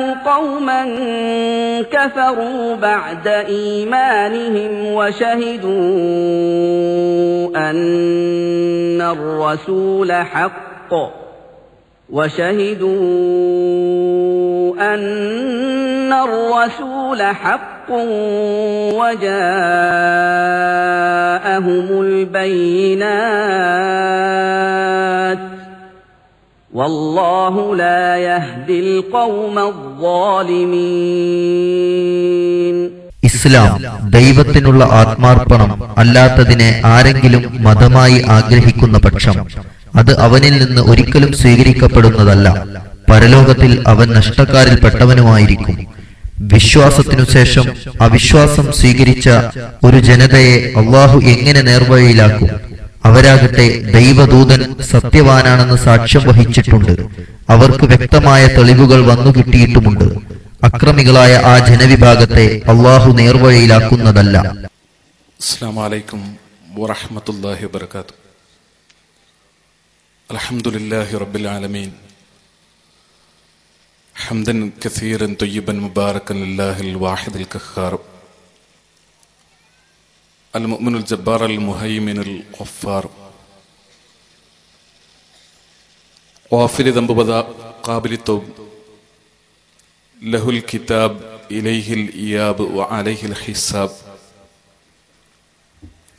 قوما كفروا بعد إيمانهم وشهدوا أن الرسول حق وشهدوا أن الرسول حق وجاءهم البينات والله لا يهدي القوم الظالمين ഇസ്ലാം ദൈവത്തിനുള്ള ആത്മാർപ്പണം അല്ലാത്തതിനെ ആരെങ്കിലും മതമായി ആഗ്രഹിക്കുന്ന പക്ഷം അത് അവനിൽ നിന്ന് ഒരിക്കലും സ്വീകരിക്കപ്പെടുന്നതല്ല പരലോകത്തിൽ അവൻ നഷ്ടക്കാരിൽപ്പെട്ടവനുമായിരിക്കും വിശ്വാസത്തിനു ശേഷം അവിശ്വാസം സ്വീകരിച്ച ഒരു ജനതയെ അള്ളാഹു എങ്ങനെ നേർവഴിയിലാക്കും അവരാകട്ടെ ദൈവദൂതൻ സത്യവാനാണെന്ന് സാക്ഷ്യം വഹിച്ചിട്ടുണ്ട്. അവർക്ക് വ്യക്തമായ തെളിവുകൾ വന്നു കിട്ടിയിട്ടുമുണ്ട്. അക്രമികളായ ആ ജനവിഭാഗത്തെ അള്ളാഹു നേർവഴിയിലാക്കുന്നതല്ല. അസ്സാം വലൈക്കും റബ്ബിൽ ആലമീൻ. ഹംദൻ കസീറൻ തൊയ്യബൻ മുബാറക്കൻ അല്ലാഹിൽ വാഹിദുൽ കഹാറും المؤمن الجبار المهيمن الغفار. غافر ذنب وذا قابل التوب. له الكتاب إليه الإياب وعليه الحساب.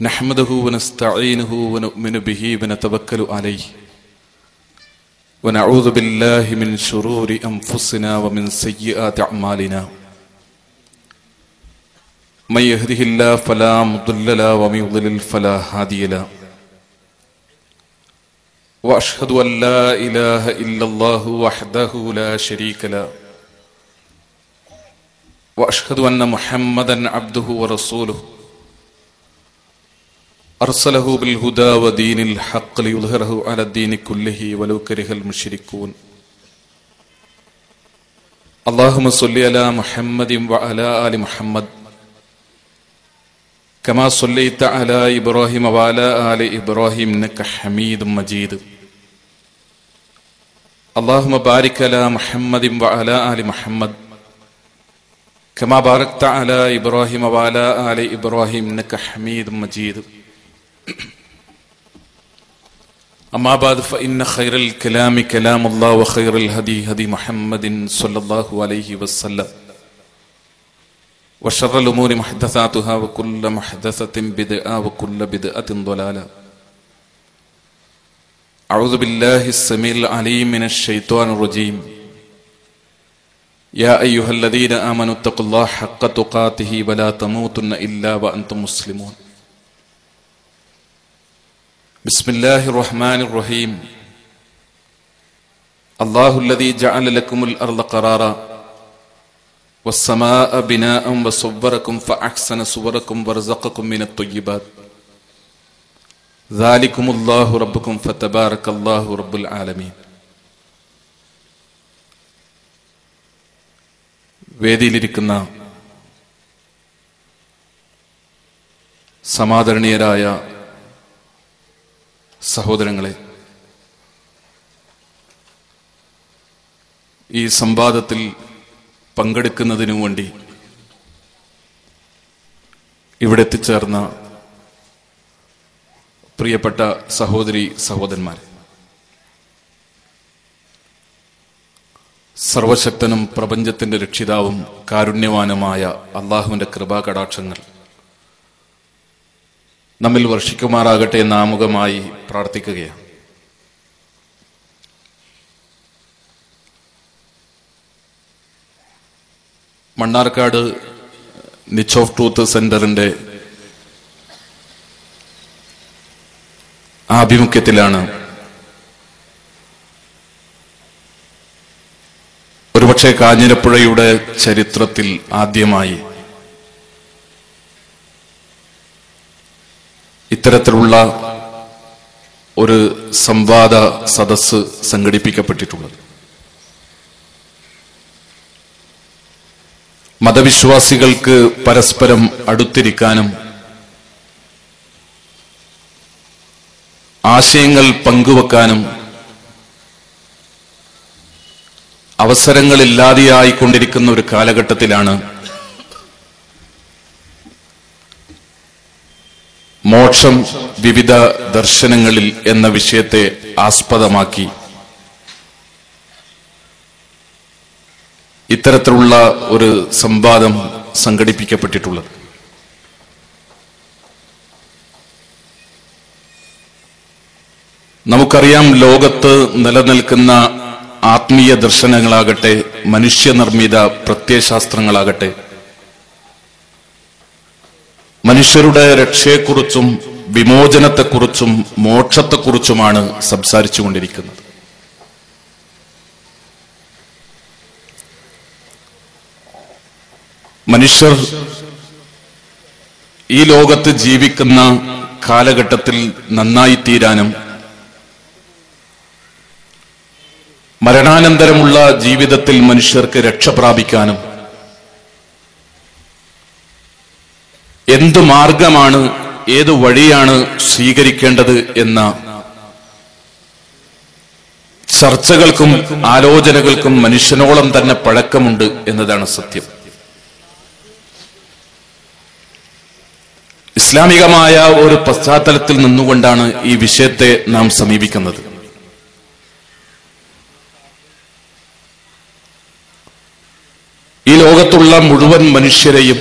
نحمده ونستعينه ونؤمن به ونتوكل عليه. ونعوذ بالله من شرور أنفسنا ومن سيئات أعمالنا. من يهده الله فلا مضل له ومن يضلل فلا هادي له. وأشهد أن لا إله إلا الله وحده لا شريك له. وأشهد أن محمدا عبده ورسوله. أرسله بالهدى ودين الحق ليظهره على الدين كله ولو كره المشركون. اللهم صل على محمد وعلى آل محمد. كما صليت على إبراهيم وعلى آل إبراهيم إنك حميد مجيد اللهم بارك على محمد وعلى آل محمد كما باركت على إبراهيم وعلى آل إبراهيم إنك حميد مجيد أما بعد فإن خير الكلام كلام الله وخير الهدي هدي محمد صلى الله عليه وسلم وشر الأمور محدثاتها وكل محدثة بدعة وكل بدعة ضلالة. أعوذ بالله السميع العليم من الشيطان الرجيم. يا أيها الذين آمنوا اتقوا الله حق تقاته ولا تموتن إلا وأنتم مسلمون. بسم الله الرحمن الرحيم. الله الذي جعل لكم الأرض قرارا والسماء بناء وصوركم فأحسن صوركم ورزقكم من الطيبات ذلكم الله ربكم فتبارك الله رب العالمين വേദിയിലിരിക്കുന്ന സമാദരണീയരായ സഹോദരങ്ങളെ ഈ സംവാദത്തിൽ പങ്കെടുക്കുന്നതിനു വേണ്ടി ഇവിടെ എത്തിച്ചേർന്ന പ്രിയപ്പെട്ട സഹോദരി സഹോദരന്മാർ സർവശക്തനും പ്രപഞ്ചത്തിന്റെ രക്ഷിതാവും കാരുണ്യവാനുമായ അള്ളാഹുവിന്റെ കൃപാകടാക്ഷങ്ങൾ നമ്മിൽ വർഷിക്കുമാറാകട്ടെ നാമുഖമായി പ്രാർത്ഥിക്കുകയാണ്. മണ്ണാർക്കാട് നിച്ച് ഓഫ് ട്രൂത്ത് സെന്ററിന്റെ ആഭിമുഖ്യത്തിലാണ് ഒരുപക്ഷെ കാഞ്ഞിരപ്പുഴയുടെ ചരിത്രത്തിൽ ആദ്യമായി ഇത്തരത്തിലുള്ള ഒരു സംവാദ സദസ് സംഘടിപ്പിക്കപ്പെട്ടിട്ടുള്ളത്. മതവിശ്വാസികൾക്ക് പരസ്പരം അടുത്തിരിക്കാനും ആശയങ്ങൾ പങ്കുവെക്കാനും അവസരങ്ങളില്ലാതെയായിക്കൊണ്ടിരിക്കുന്ന ഒരു കാലഘട്ടത്തിലാണ് മോക്ഷം വിവിധ ദർശനങ്ങളിൽ എന്ന വിഷയത്തെ ആസ്പദമാക്കി ഇത്തരത്തിലുള്ള ഒരു സംവാദം സംഘടിപ്പിക്കപ്പെട്ടിട്ടുള്ളത്. നമുക്കറിയാം ലോകത്ത് നിലനിൽക്കുന്ന ആത്മീയ ദർശനങ്ങളാകട്ടെ മനുഷ്യനിർമ്മിത പ്രത്യയശാസ്ത്രങ്ങളാകട്ടെ മനുഷ്യരുടെ രക്ഷയെക്കുറിച്ചും വിമോചനത്തെക്കുറിച്ചും മോക്ഷത്തെക്കുറിച്ചുമാണ് സംസാരിച്ചുകൊണ്ടിരിക്കുന്നത്. മനുഷ്യർ ഈ ലോകത്ത് ജീവിക്കുന്ന കാലഘട്ടത്തിൽ നന്നായി തീരാനും മരണാനന്തരമുള്ള ജീവിതത്തിൽ മനുഷ്യർക്ക് രക്ഷ പ്രാപിക്കാനും എന്ത് മാർഗമാണ് ഏത് വഴിയാണ് സ്വീകരിക്കേണ്ടത് എന്ന ചർച്ചകൾക്കും ആലോചനകൾക്കും മനുഷ്യനോളം തന്നെ പഴക്കമുണ്ട് എന്നതാണ് സത്യം. ഇസ്ലാമികമായ ഒരു പശ്ചാത്തലത്തിൽ നിന്നുകൊണ്ടാണ് ഈ വിഷയത്തെ നാം സമീപിക്കുന്നത്. ഈ ലോകത്തുള്ള മുഴുവൻ മനുഷ്യരെയും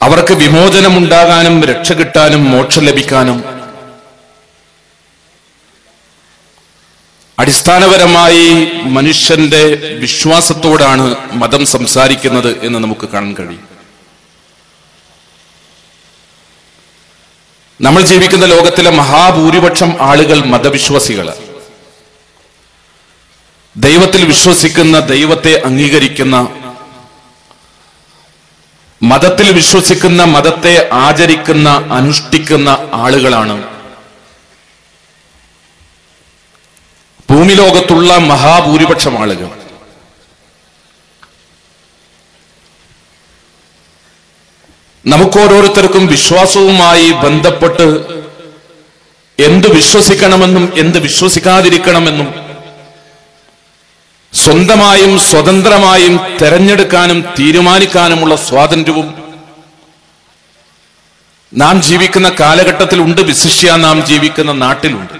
അവർക്ക് വിമോചനമുണ്ടാകാനും രക്ഷ കിട്ടാനും മോക്ഷം ലഭിക്കാനും അടിസ്ഥാനപരമായി മനുഷ്യന്റെ വിശ്വാസത്തോടാണ് മതം സംസാരിക്കുന്നത് എന്ന് നമുക്ക് കാണാൻ കഴിയും. നമ്മൾ ജീവിക്കുന്ന ലോകത്തിലെ മഹാഭൂരിപക്ഷം ആളുകൾ മതവിശ്വാസികളാണ് ദൈവത്തിൽ വിശ്വസിക്കുന്ന ദൈവത്തെ അംഗീകരിക്കുന്ന മതത്തിൽ വിശ്വസിക്കുന്ന മതത്തെ ആചരിക്കുന്ന അനുഷ്ഠിക്കുന്ന ആളുകളാണ് ഭൂമി ലോകത്തുള്ള മഹാഭൂരിപക്ഷം ആളുകൾ. നമുക്കോരോരുത്തർക്കും വിശ്വാസവുമായി ബന്ധപ്പെട്ട് എന്ത് വിശ്വസിക്കണമെന്നും എന്ത് വിശ്വസിക്കാതിരിക്കണമെന്നും സ്വന്തമായും സ്വതന്ത്രമായും തെരഞ്ഞെടുക്കാനും തീരുമാനിക്കാനുമുള്ള സ്വാതന്ത്ര്യവും നാം ജീവിക്കുന്ന കാലഘട്ടത്തിലുണ്ട് വിശിഷ്യ നാം ജീവിക്കുന്ന നാട്ടിലുണ്ട്.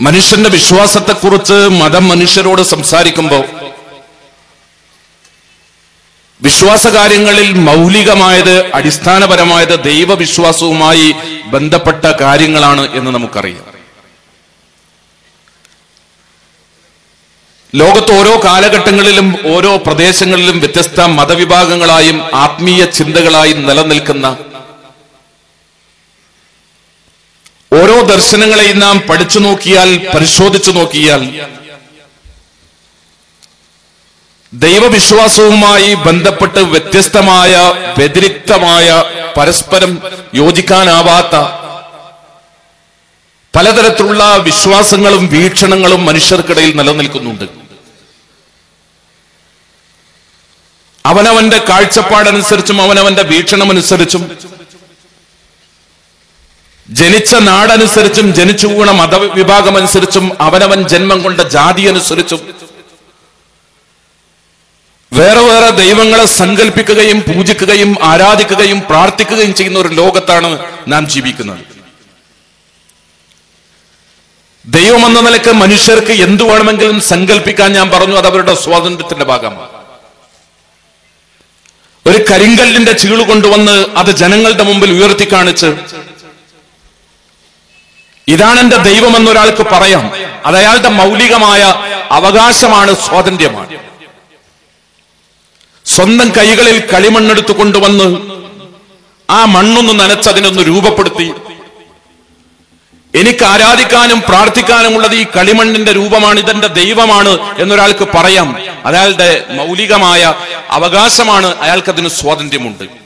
മനുഷ്യന്റെ വിശ്വാസത്തെക്കുറിച്ച് മതം മനുഷ്യരോട് സംസാരിക്കുമ്പോൾ വിശ്വാസകാര്യങ്ങളിൽ മൗലികമായത് അടിസ്ഥാനപരമായത് ദൈവവിശ്വാസവുമായി ബന്ധപ്പെട്ട കാര്യങ്ങളാണ് എന്ന് നമുക്കറിയാം. ലോകത്ത് ഓരോ കാലഘട്ടങ്ങളിലും ഓരോ പ്രദേശങ്ങളിലും വ്യത്യസ്ത മതവിഭാഗങ്ങളായും ആത്മീയ ചിന്തകളായും നിലനിൽക്കുന്ന ഓരോ ദർശനങ്ങളെയും നാം പഠിച്ചു നോക്കിയാൽ പരിശോധിച്ചു നോക്കിയാൽ ദൈവവിശ്വാസവുമായി ബന്ധപ്പെട്ട് വ്യത്യസ്തമായ വ്യതിരിക്തമായ പരസ്പരം യോജിക്കാനാവാത്ത പലതരത്തിലുള്ള വിശ്വാസങ്ങളും വീക്ഷണങ്ങളും മനുഷ്യർക്കിടയിൽ നിലനിൽക്കുന്നുണ്ട്. അവനവന്റെ കാഴ്ചപ്പാടനുസരിച്ചും അവനവന്റെ വീക്ഷണമനുസരിച്ചും ജനിച്ച നാടനുസരിച്ചും ജനിച്ചു വീണ മതവിഭാഗം അനുസരിച്ചും അവനവൻ ജന്മം കൊണ്ട ജാതി അനുസരിച്ചും വേറെ വേറെ ദൈവങ്ങളെ സങ്കല്പിക്കുകയും പൂജിക്കുകയും ആരാധിക്കുകയും പ്രാർത്ഥിക്കുകയും ചെയ്യുന്ന ഒരു ലോകത്താണ് നാം ജീവിക്കുന്നത്. ദൈവമെന്ന നിലയ്ക്ക് മനുഷ്യർക്ക് എന്തു വേണമെങ്കിലും സങ്കല്പിക്കാൻ ഞാൻ പറഞ്ഞു അത് അവരുടെ സ്വാതന്ത്ര്യത്തിന്റെ ഭാഗമാണ്. ഒരു കരിങ്കല്ലിന്റെ ചീൾ കൊണ്ടുവന്ന് അത് ജനങ്ങളുടെ മുമ്പിൽ ഉയർത്തി കാണിച്ച് ഇതാണ് എന്റെ ദൈവം എന്നൊരാൾക്ക് പറയാം. അത് അയാളുടെ മൗലികമായ അവകാശമാണ് സ്വാതന്ത്ര്യമാണ്. സ്വന്തം കൈകളിൽ കളിമണ്ണെടുത്തു കൊണ്ടുവന്ന് ആ മണ്ണൊന്ന് നനച്ചതിനൊന്ന് രൂപപ്പെടുത്തി. എനിക്ക് ആരാധിക്കാനും പ്രാർത്ഥിക്കാനുമുള്ളത് ഈ കളിമണ്ണിന്റെ രൂപമാണ് ഇതെന്റെ ദൈവമാണ് എന്നൊരാൾക്ക് പറയാം. അയാളുടെ മൗലികമായ അവകാശമാണ് അയാൾക്കതിന് സ്വാതന്ത്ര്യമുണ്ട്.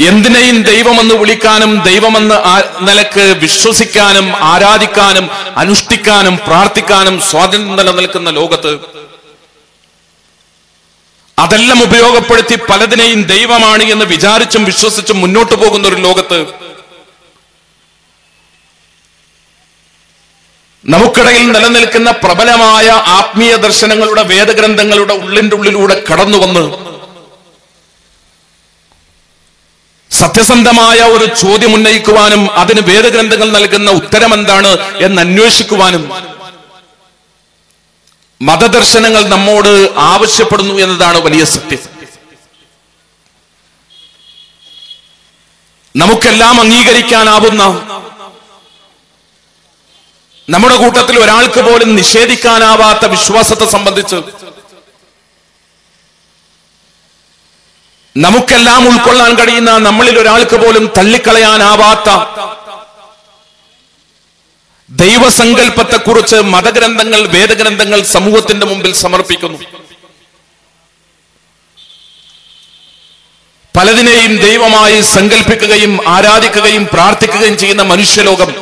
എന്തിനേയും ദൈവമെന്ന് വിളിക്കാനും ദൈവമെന്ന് നിലയ്ക്ക് വിശ്വസിക്കാനും ആരാധിക്കാനും അനുഷ്ഠിക്കാനും പ്രാർത്ഥിക്കാനും സ്വാതന്ത്ര്യം നിലനിൽക്കുന്ന ലോകത്ത് അതെല്ലാം ഉപയോഗപ്പെടുത്തി പലതിനെയും ദൈവമാണ് എന്ന് വിചാരിച്ചും വിശ്വസിച്ചും മുന്നോട്ട് പോകുന്ന ഒരു ലോകത്ത് നമുക്കിടയിൽ നിലനിൽക്കുന്ന പ്രബലമായ ആത്മീയ ദർശനങ്ങളുടെ വേദഗ്രന്ഥങ്ങളുടെ ഉള്ളിന്റെ ഉള്ളിലൂടെ കടന്നു വന്ന് സത്യസന്ധമായ ഒരു ചോദ്യം ഉന്നയിക്കുവാനും അതിന് വേദഗ്രന്ഥങ്ങൾ നൽകുന്ന ഉത്തരം എന്താണ് എന്ന് അന്വേഷിക്കുവാനും മതദർശനങ്ങൾ നമ്മോട് ആവശ്യപ്പെടുന്നു എന്നതാണ് വലിയ സത്യം. നമുക്കെല്ലാം അംഗീകരിക്കാനാവുന്ന നമ്മുടെ കൂട്ടത്തിൽ ഒരാൾക്ക് പോലും നിഷേധിക്കാനാവാത്ത വിശ്വാസത്തെ സംബന്ധിച്ച് നമുക്കെല്ലാം ഉൾക്കൊള്ളാൻ കഴിയുന്ന നമ്മളിൽ ഒരാൾക്ക് പോലും തള്ളിക്കളയാനാവാത്ത ദൈവസങ്കല്പത്തെക്കുറിച്ച് മതഗ്രന്ഥങ്ങൾ വേദഗ്രന്ഥങ്ങൾ സമൂഹത്തിന്റെ മുമ്പിൽ സമർപ്പിക്കുന്നു. പലതിനെയും ദൈവമായി സങ്കല്പിക്കുകയും ആരാധിക്കുകയും പ്രാർത്ഥിക്കുകയും ചെയ്യുന്ന മനുഷ്യലോകം.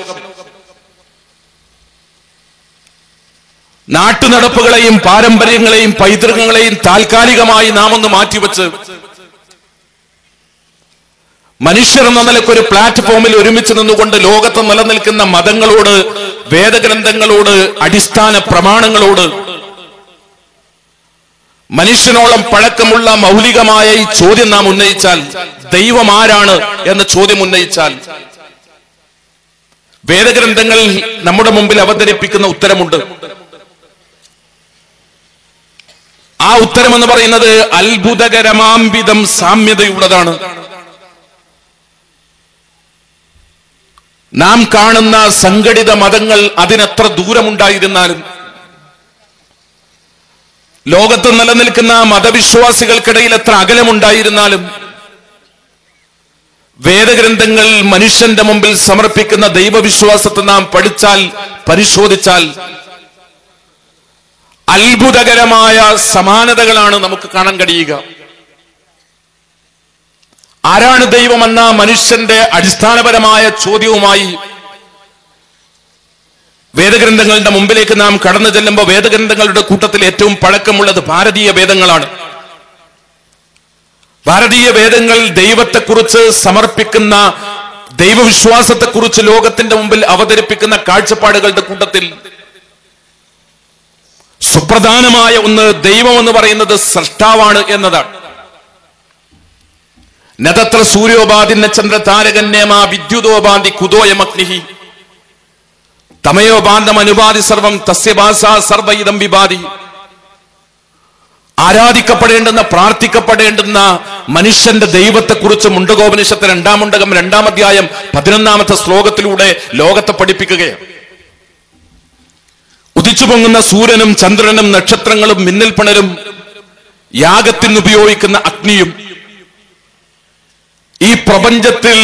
നാട്ടുനടപ്പുകളെയും പാരമ്പര്യങ്ങളെയും പൈതൃകങ്ങളെയും താൽക്കാലികമായി നാം ഒന്ന് മാറ്റിവെച്ച് മനുഷ്യർ എന്ന നിലയ്ക്ക് ഒരു പ്ലാറ്റ്ഫോമിൽ ഒരുമിച്ച് നിന്നുകൊണ്ട് ലോകത്ത് നിലനിൽക്കുന്ന മതങ്ങളോട് വേദഗ്രന്ഥങ്ങളോട് അടിസ്ഥാന പ്രമാണങ്ങളോട് മനുഷ്യനോളം പഴക്കമുള്ള മൗലികമായ ഈ ചോദ്യം നാം ഉന്നയിച്ചാൽ ദൈവം ആരാണ് എന്ന ചോദ്യം ഉന്നയിച്ചാൽ വേദഗ്രന്ഥങ്ങൾ നമ്മുടെ മുമ്പിൽ അവതരിപ്പിക്കുന്ന ഉത്തരമുണ്ട്. ആ ഉത്തരം എന്ന് പറയുന്നത് അത്ഭുതകരമാംവിധം സാമ്യതയുള്ളതാണ്. നാം കാണുന്ന സംഘടിത മതങ്ങൾ അതിനെത്ര ദൂരമുണ്ടായിരുന്നാലും ലോകത്ത് നിലനിൽക്കുന്ന മതവിശ്വാസികൾക്കിടയിൽ എത്ര അകലമുണ്ടായിരുന്നാലും വേദഗ്രന്ഥങ്ങൾ മനുഷ്യന്റെ മുമ്പിൽ സമർപ്പിക്കുന്ന ദൈവവിശ്വാസത്തെ നാം പഠിച്ചാൽ പരിശോധിച്ചാൽ അത്ഭുതകരമായ സമാനതകളാണ് നമുക്ക് കാണാൻ കഴിയുക. ആരാണ് ദൈവമെന്ന മനുഷ്യന്റെ അടിസ്ഥാനപരമായ ചോദ്യവുമായി വേദഗ്രന്ഥങ്ങളുടെ മുമ്പിലേക്ക് നാം കടന്നു ചെല്ലുമ്പോൾ വേദഗ്രന്ഥങ്ങളുടെ കൂട്ടത്തിൽ ഏറ്റവും പഴക്കമുള്ളത് ഭാരതീയ വേദങ്ങളാണ്. ഭാരതീയ വേദങ്ങൾ ദൈവത്തെക്കുറിച്ച് സമർപ്പിക്കുന്ന ദൈവവിശ്വാസത്തെക്കുറിച്ച് ലോകത്തിന്റെ മുമ്പിൽ അവതരിപ്പിക്കുന്ന കാഴ്ചപ്പാടുകളുടെ കൂട്ടത്തിൽ സുപ്രധാനമായ ഒന്ന് ദൈവം എന്ന് പറയുന്നത് സൃഷ്ടാവാണ് എന്നതാണ്. നതത്ര സൂര്യോപാധി ചന്ദ്ര താരകന്യമ വിദ്യുതോപാധി കുതോയമഗ്നിഹി. തമയോപാന്തം അനുപാതി സർവം തസ്യഭാസ സർവ ഇതം വിപാതി ആരാധിക്കപ്പെടേണ്ടുന്ന പ്രാർത്ഥിക്കപ്പെടേണ്ടുന്ന മനുഷ്യന്റെ ദൈവത്തെക്കുറിച്ച് മുണ്ടകോപനിഷത്ത് രണ്ടാം മുണ്ടകം രണ്ടാം അധ്യായം പതിനൊന്നാമത്തെ ശ്ലോകത്തിലൂടെ ലോകത്തെ പഠിപ്പിക്കുകയാണ്. ഉദിച്ചു പൊങ്ങുന്ന സൂര്യനും ചന്ദ്രനും നക്ഷത്രങ്ങളും മിന്നൽ പിണരും യാഗത്തിന് ഉപയോഗിക്കുന്ന അഗ്നിയും ഈ പ്രപഞ്ചത്തിൽ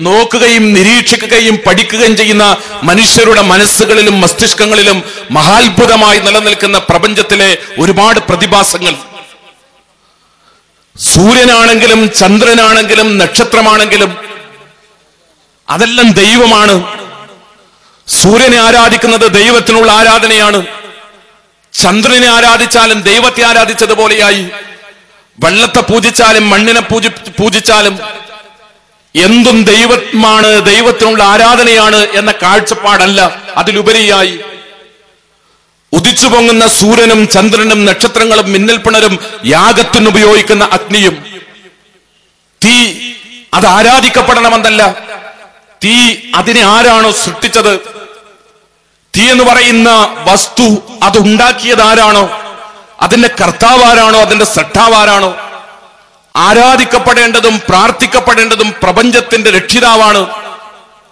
നോക്കുകയും നിരീക്ഷിക്കുകയും പഠിക്കുകയും ചെയ്യുന്ന മനുഷ്യരുടെ മനസ്സുകളിലും മസ്തിഷ്കങ്ങളിലും മഹാത്ഭുതമായി നിലനിൽക്കുന്ന പ്രപഞ്ചത്തിലെ ഒരുപാട് പ്രതിഭാസങ്ങൾ. സൂര്യനാണെങ്കിലും ചന്ദ്രനാണെങ്കിലും നക്ഷത്രമാണെങ്കിലും അതെല്ലാം ദൈവമാണ്. സൂര്യനെ ആരാധിക്കുന്നത് ദൈവത്തിനുള്ള ആരാധനയാണ്. ചന്ദ്രനെ ആരാധിച്ചാലും ദൈവത്തെ ആരാധിച്ചതുപോലെയായി. വെള്ളത്തെ പൂജിച്ചാലും മണ്ണിനെ പൂജി പൂജിച്ചാലും എന്തും ദൈവമാണ് ദൈവത്തിനുള്ള ആരാധനയാണ് എന്ന കാഴ്ചപ്പാടല്ല അതിലുപരിയായി. ഉദിച്ചു പൊങ്ങുന്ന സൂര്യനും ചന്ദ്രനും നക്ഷത്രങ്ങളും മിന്നൽപ്പിണരും യാഗത്തിന് ഉപയോഗിക്കുന്ന അഗ്നിയും. തീ അത് ആരാധിക്കപ്പെടണമെന്നല്ല. തീ അതിനെ ആരാണോ സൃഷ്ടിച്ചത്? തീ എന്ന് പറയുന്ന വസ്തു അത് ഉണ്ടാക്കിയത് ആരാണോ? അതിന്റെ കർത്താവ് ആരാണോ അതിന്റെ സൃഷ്ടാവ് ആരാണോ ആരാധിക്കപ്പെടേണ്ടതും പ്രാർത്ഥിക്കപ്പെടേണ്ടതും പ്രപഞ്ചത്തിന്റെ രക്ഷിതാവാണ്.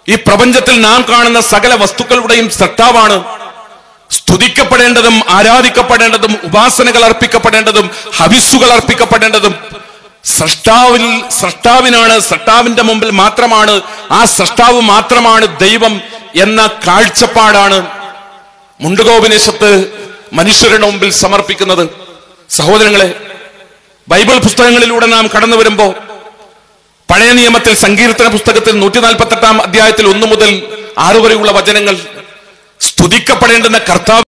ഈ പ്രപഞ്ചത്തിൽ നാം കാണുന്ന സകല വസ്തുക്കളുടെയും സൃഷ്ടാവാണ് സ്തുതിക്കപ്പെടേണ്ടതും ആരാധിക്കപ്പെടേണ്ടതും ഉപാസനകൾ അർപ്പിക്കപ്പെടേണ്ടതും ഹവിസ്സുകൾ അർപ്പിക്കപ്പെടേണ്ടതും സൃഷ്ടാവിൽ സൃഷ്ടാവിനാണ് സൃഷ്ടാവിന്റെ മുമ്പിൽ മാത്രമാണ് ആ സൃഷ്ടാവ് മാത്രമാണ് ദൈവം എന്ന കാഴ്ചപ്പാടാണ് മുണ്ടുകോപനിഷത്ത് മനുഷ്യരുടെ മുമ്പിൽ സമർപ്പിക്കുന്നത്. സഹോദരങ്ങളെ ബൈബിൾ പുസ്തകങ്ങളിലൂടെ നാം കടന്നു വരുമ്പോ പഴയ നിയമത്തിൽ സങ്കീർത്തന പുസ്തകത്തിൽ നൂറ്റി നാൽപ്പത്തെട്ടാം അധ്യായത്തിൽ ഒന്നു മുതൽ ആറു വരെയുള്ള വചനങ്ങൾ സ്തുതിക്കപ്പെടേണ്ടുന്ന കർത്താവ്